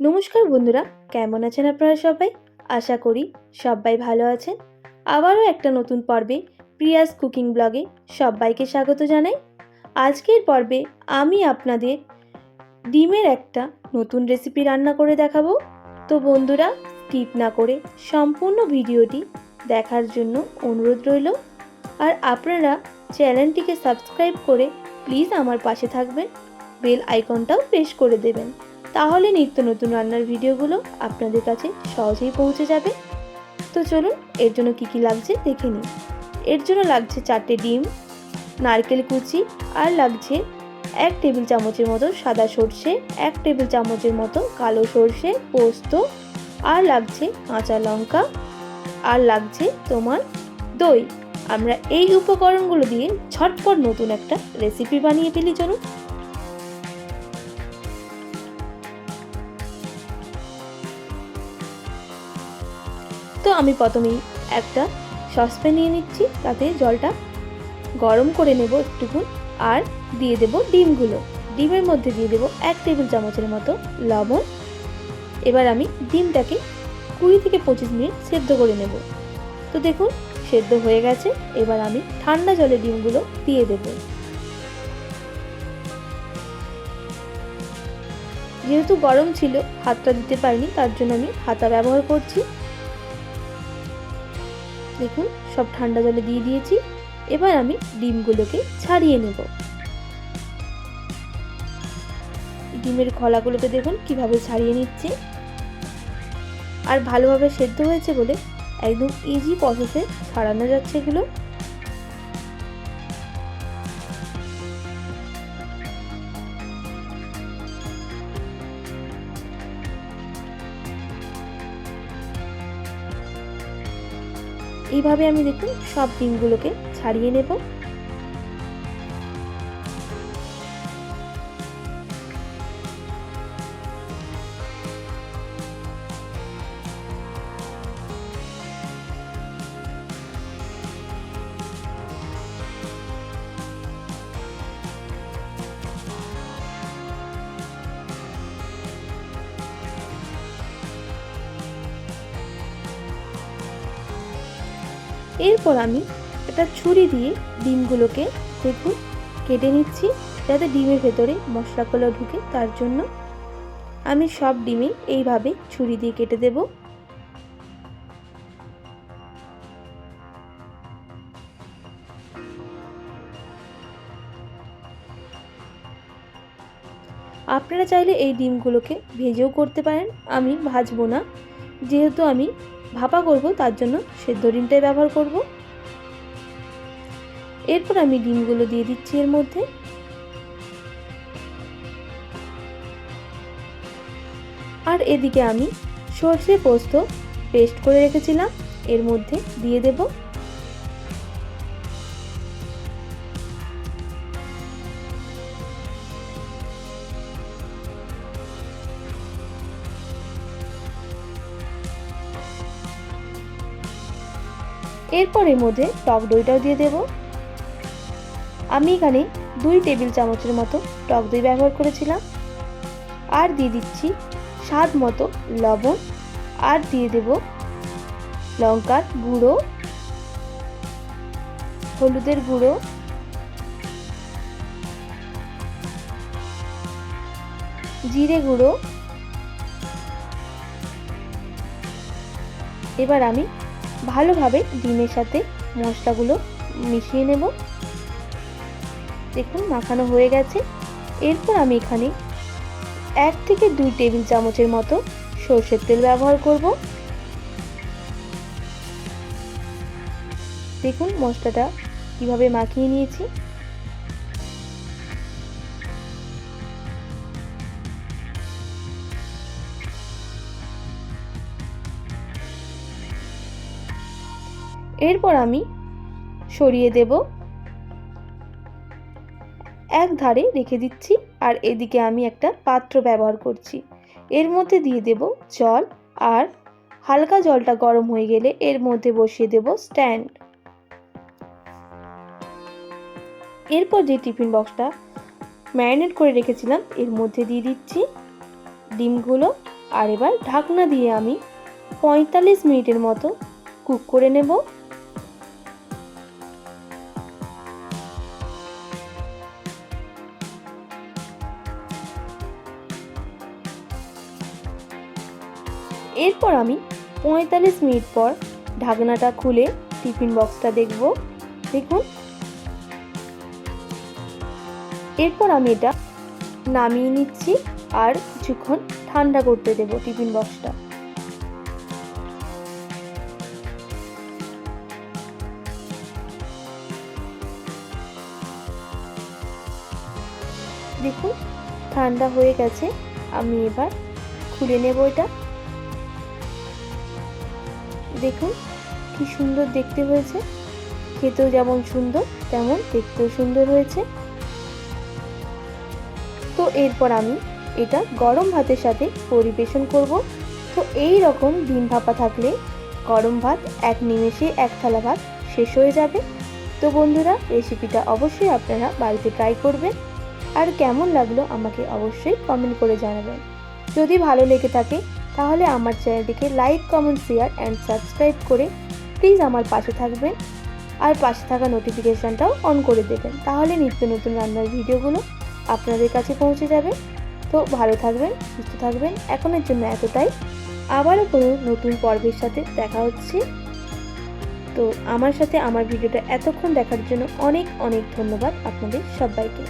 নমস্কার বন্ধুরা, কেমন আছেন আপনারা সবাই? আশা করি সবাই ভালো আছেন। আবারও একটা নতুন পর্বে প্রিয়াস কুকিং ব্লগে সবাইকে স্বাগত জানাই। আজকের পর্বে আমি আপনাদের ডিমের একটা নতুন রেসিপি রান্না করে দেখাবো। তো বন্ধুরা স্কিপ না করে সম্পূর্ণ ভিডিওটি দেখার জন্য অনুরোধ রইল। আর আপনারা চ্যানেলটিকে সাবস্ক্রাইব করে প্লিজ আমার পাশে থাকবেন। বেল আইকনটাও প্রেস করে দেবেন। তাহলে নিত্য নতুন রান্নার ভিডিওগুলো আপনাদের কাছে সহজেই পৌঁছে যাবে। তো চলুন, এর জন্য কী কী লাগছে দেখে নিই। এর জন্য লাগছে চারটে ডিম, নারকেল কুচি আর লাগছে এক টেবিল চামচের মতো সাদা সর্ষে, এক টেবিল চামচের মতো কালো সর্ষে পোস্ত আর লাগছে কাঁচা লঙ্কা আর লাগছে তোমার দই। আমরা এই উপকরণগুলো দিয়ে ঝটপট নতুন একটা রেসিপি বানিয়ে ফেলি, চলুন। তো আমি প্রথমেই একটা সসপ্যান নিয়ে নিচ্ছি, তাতে জলটা গরম করে নেব একটুকুন আর দিয়ে দেব ডিমগুলো। ডিমের মধ্যে দিয়ে দেব এক টেবিল চামচের মতো লবণ। এবার আমি ডিমটাকে কুড়ি থেকে পঁচিশ মিনিট সেদ্ধ করে নেব। তো দেখুন, সেদ্ধ হয়ে গেছে, এবার আমি ঠান্ডা জলে ডিমগুলো দিয়ে দেব। যেহেতু গরম ছিল, হাতটা দিতে পারিনি, তার জন্য আমি হাতা ব্যবহার করছি। দেখুন, সব ঠান্ডা জলে দিয়ে দিয়েছি। এবার আমি ডিমগুলোকে ছাড়িয়ে নেব। ডিমের খোলাগুলোকে দেখুন, কীভাবে ছাড়িয়ে নিচ্ছে। আর ভালোভাবে সেদ্ধ হয়েছে বলে একদম ইজি প্রসেসে ছাড়ানো যাচ্ছে এগুলো। এইভাবে আমি দেখুন সব ডিমগুলোকে ছাড়িয়ে নেব। এরপর আমি একটা ছুরি দিয়ে ডিমগুলোকে দেখুন কেটে নিচ্ছি, যাতে ডিমের ভেতরে মশলাগুলো ঢুকে। তার জন্য আমি সব ডিমে এইভাবে ছুরি দিয়ে কেটে দেব। আপনারা চাইলে এই ডিমগুলোকে ভেজেও করতে পারেন। আমি ভাজবো না। যেহেতু আমি ভাপা করব, তার জন্য সেদ্ধ ডিমটাই ব্যবহার করব। এরপর আমি ডিমগুলো দিয়ে দিচ্ছি এর মধ্যে। আর এদিকে আমি সর্ষে পোস্ত পেস্ট করে রেখেছিলাম, এর মধ্যে দিয়ে দেব। এরপর এর মধ্যে টক দইটাও দিয়ে দেব। আমি এখানে দুই টেবিল চামচের মতো টক দই ব্যবহার করেছিলাম। আর দিয়ে দিচ্ছি স্বাদ মতো লবণ। আর দিয়ে দেব লঙ্কার গুঁড়ো, হলুদের গুঁড়ো। জিরে গুঁড়ো। এবার আমি ভালোভাবে ডিমের সাথে মশলাগুলো মিশিয়ে নেব। দেখুন, মাখানো হয়ে গেছে। এরপর আমি এখানে এক থেকে দুই টেবিল চামচের মতো সর্ষের তেল ব্যবহার করব। দেখুন, মশলাটা কীভাবে মাখিয়ে নিয়েছি। এরপর আমি সরিয়ে দেব। এক ধারে রেখে দিচ্ছি আর এদিকে আমি একটা পাত্র ব্যবহার করছি। এর মধ্যে দিয়ে দেব জল আর হালকা জলটা গরম হয়ে গেলে এর মধ্যে বসিয়ে দেব স্ট্যান্ড। এরপর যে টিফিন বক্সটা ম্যারিনেট করে রেখেছিলাম, এর মধ্যে দিয়ে দিচ্ছি ডিমগুলো আর এবার ঢাকনা দিয়ে আমি পঁয়তাল্লিশ মিনিটের মতো কুক করে নেব। এরপর আমি পঁয়তাল্লিশ মিনিট পর ঢাকনাটা খুলে টিফিন বক্সটা দেখব। দেখুন। এরপর আমি এটা নামিয়ে নিচ্ছি আর কিছুক্ষণ ঠান্ডা করতে দেব টিফিন বক্সটা। দেখুন, ঠান্ডা হয়ে গেছে। আমি এবার খুলে নেব এটা। দেখুন, কি সুন্দর দেখতে হয়েছে। খেতেও যেমন সুন্দর, তেমন দেখতেও সুন্দর হয়েছে। তো এরপর আমি এটা গরম ভাতের সাথে পরিবেশন করব। তো এই রকম ডিম ভাপা থাকলে গরম ভাত এক নিমেষে এক থালা ভাত শেষ হয়ে যাবে। তো বন্ধুরা, রেসিপিটা অবশ্যই আপনারা বাড়িতে ট্রাই করবেন। আর কেমন লাগল আমাকে অবশ্যই কমেন্ট করে জানাবেন। যদি ভালো লেগে থাকে তাহলে আমার চ্যানেলটিকে like, comment, share and subscribe করে প্লিজ আমার পাশে থাকবেন। আর পাশে থাকা নোটিফিকেশানটাও অন করে দেবেন। তাহলে নিত্য নতুন রান্নার ভিডিওগুলো আপনাদের কাছে পৌঁছে যাবে। তো ভালো থাকবেন, সুস্থ থাকবেন। এখনের জন্য এতটাই। আবারও কোনো নতুন পর্বের সাথে দেখা হচ্ছে। তো আমার সাথে আমার ভিডিওটা এতক্ষণ দেখার জন্য অনেক অনেক ধন্যবাদ আপনাদের সবাইকে।